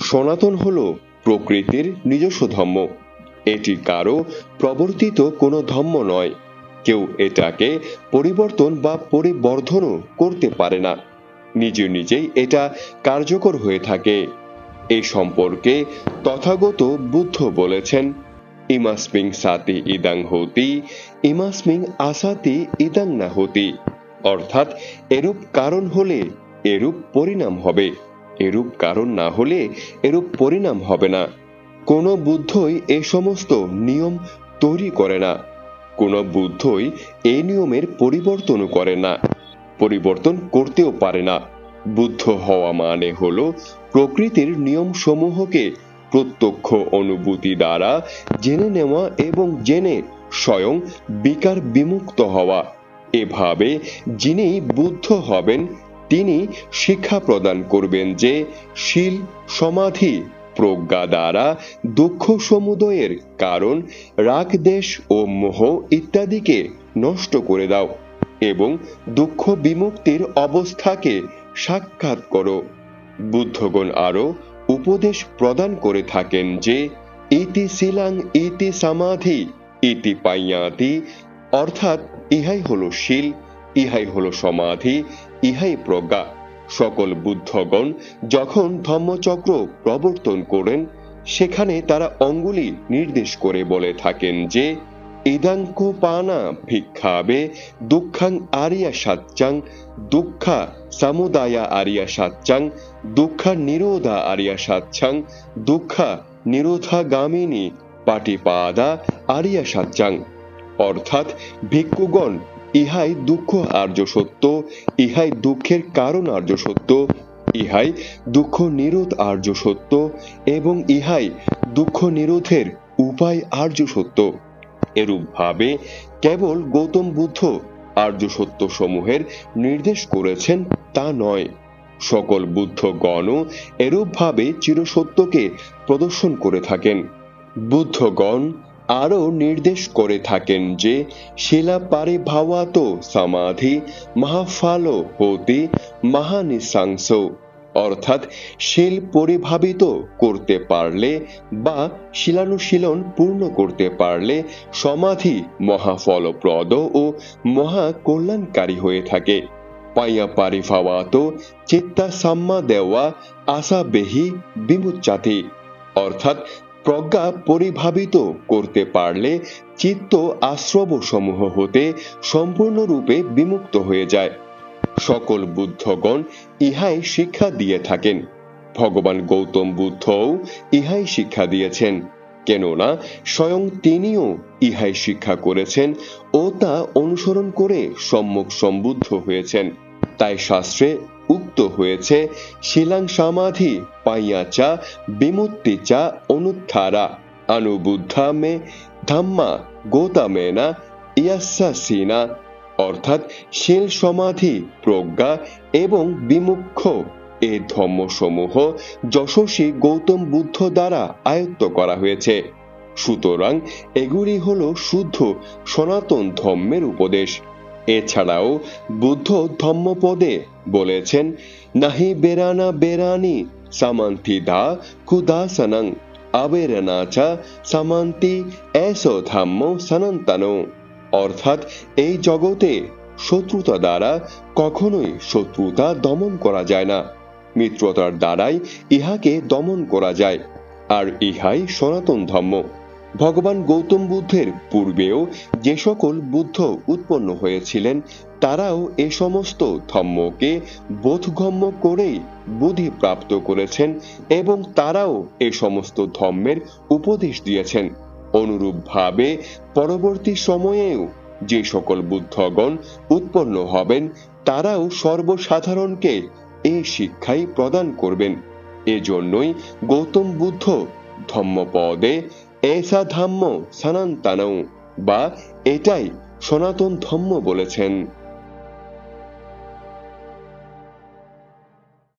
সনাতন হল প্রকৃতির নিজস্ব ধর্ম। এটি কারও প্রবর্তিত কোনো ধর্ম নয়। কেউ এটাকে পরিবর্তন বা পরিবর্ধনও করতে পারে না। নিজে নিজেই এটা কার্যকর হয়ে থাকে। এই সম্পর্কে তথাগত বুদ্ধ বলেছেন ইমাসমিং সাতি ইদাং হতি ইমাসমিং আসাতি ইদাং না হতি অর্থাৎ এরূপ কারণ হলে এরূপ পরিণাম হবে। এরূপ কারণ না হলে এরূপ পরিণাম হবে না। কোনো বুদ্ধই এ সমস্ত নিয়ম তৈরি করে না। কোনো বুদ্ধই এই নিয়মের পরিবর্তনও করে না। পরিবর্তন করতেও পারে না। বুদ্ধ হওয়া মানে হলো প্রকৃতির নিয়ম সমূহকে প্রত্যক্ষ অনুভূতি দ্বারা জেনে নেওয়া এবং জেনে স্বয়ং বিকার বিমুক্ত হওয়া। এভাবে যিনি বুদ্ধ হবেন তিনি শিক্ষা প্রদান করবেন যে শীল সমাধি প্রজ্ঞা দ্বারা দুঃখ সমুদয়ের কারণ, রাগ দেশ ও মোহ ইত্যাদিকে নষ্ট করে দাও এবং দুঃখ বিমুক্তির অবস্থাকে সাক্ষাৎ করো। বুদ্ধগণ আরও উপদেশ প্রদান করে থাকেন যে, ইতি শিলাং ইতি সমাধি ইতি পাইয়াতি, অর্থাৎ ইহাই হলো শীল, ইহাই হলো সমাধি ইহাই প্রজ্ঞা। সকল বুদ্ধগণ যখন ধর্মচক্র প্রবর্তন করেন, সেখানে তারা অঙ্গুলি নির্দেশ করে বলে থাকেন যে ইদাঙ্ক পানা ভিক্ষাবে দুঃখাং আরিয়া সাচ্চাং, দুঃখা সামুদায়া আরিয়া সাচ্চাং, দুঃখা নিরোধা আরিয়া সাচ্চাং, দুঃখা নিরোধাগামিনী পাটিপাদা আরিয়া সাচ্চাং। অর্থাৎ ভিক্ষুগণ ইহাই দুঃখ আর্য সত্য, ইহাই দুঃখের কারণ আর্য সত্য, ইহাই দুঃখ নিরোধ আর্য সত্য, এবং ইহাই দুঃখ নিরোধের উপায় আর্য সত্য। এরূপ ভাবে কেবল গৌতম বুদ্ধ আর্য সত্য সমূহের নির্দেশ করেছেন তা নয়। সকল বুদ্ধগণও এরূপভাবে চিরসত্যকে প্রদর্শন করে থাকেন। বুদ্ধগণ আরও নির্দেশ করে থাকেন যে শিলা পারিভাবাত সমাধি, মহাফাল হতে মহানিসাংস অর্থাৎ শিল পরিভাবিত করতে পারলে বা শিলানুশীলন পূর্ণ করতে পারলে সমাধি মহাফলপ্রদ ও মহা কল্যাণকারী হয়ে থাকে। পাইয়া পারিভাবাত চিত্তা সাম্মা দেওয়া আশা বেহি বিমুচ্চাতি। অর্থাৎ প্রজ্ঞা পরিভাবিত করতে পারলে চিত্ত আশ্রব সমূহ হতে সম্পূর্ণরূপে বিমুক্ত হয়ে যায়। সকল বুদ্ধগণ ইহাই শিক্ষা দিয়ে থাকেন। ভগবান গৌতম বুদ্ধও ইহাই শিক্ষা দিয়েছেন, কেননা স্বয়ং তিনিও ইহাই শিক্ষা করেছেন ও তা অনুসরণ করে সম্মুখ সম্বুদ্ধ হয়েছেন। তাই শাস্ত্রে উক্ত হয়েছে, শিলাং সমাধি পাইয়াচা বিমুক্তিচা অনুত্থারা। অনুবুদ্ধা মে ধাম্মা গোতামেনা ইয়াসিনা অর্থাৎ শিল সমাধি প্রজ্ঞা এবং বিমুক্ষ এ ধর্মসমূহ যশস্বী গৌতম বুদ্ধ দ্বারা আয়ত্ত করা হয়েছে। সুতরাং এগুলি হল শুদ্ধ সনাতন ধর্মের উপদেশ। এছাড়াও বুদ্ধ ধম্মপদে বলেছেন, নাহি বেরানা বেরানি, সামান্তি দা কুদাসনং আবেরনাচা সামান্তি এস ধম্ম সনান্তন। অর্থাৎ এই জগতে শত্রুতা দ্বারা কখনোই শত্রুতা দমন করা যায় না। মিত্রতার দ্বারাই ইহাকে দমন করা যায়, আর ইহাই সনাতন ধর্ম ভগবান গৌতম বুদ্ধের পূর্বেও যে সকল বুদ্ধ উৎপন্ন হয়েছিলেন, তারাও এ সমস্ত ধর্মকে বোধগম্য করেই বুদ্ধি প্রাপ্ত করেছেন এবং তারাও এ সমস্ত ধর্মের উপদেশ দিয়েছেন। অনুরূপভাবে পরবর্তী সময়েও যে সকল বুদ্ধগণ উৎপন্ন হবেন, তারাও সর্বসাধারণকে এই শিক্ষাই প্রদান করবেন। এজন্যই গৌতম বুদ্ধ ধম্মপদে এসা ধাম্ম সনান্তনৌ বা এটাই সনাতন ধম্ম বলেছেন।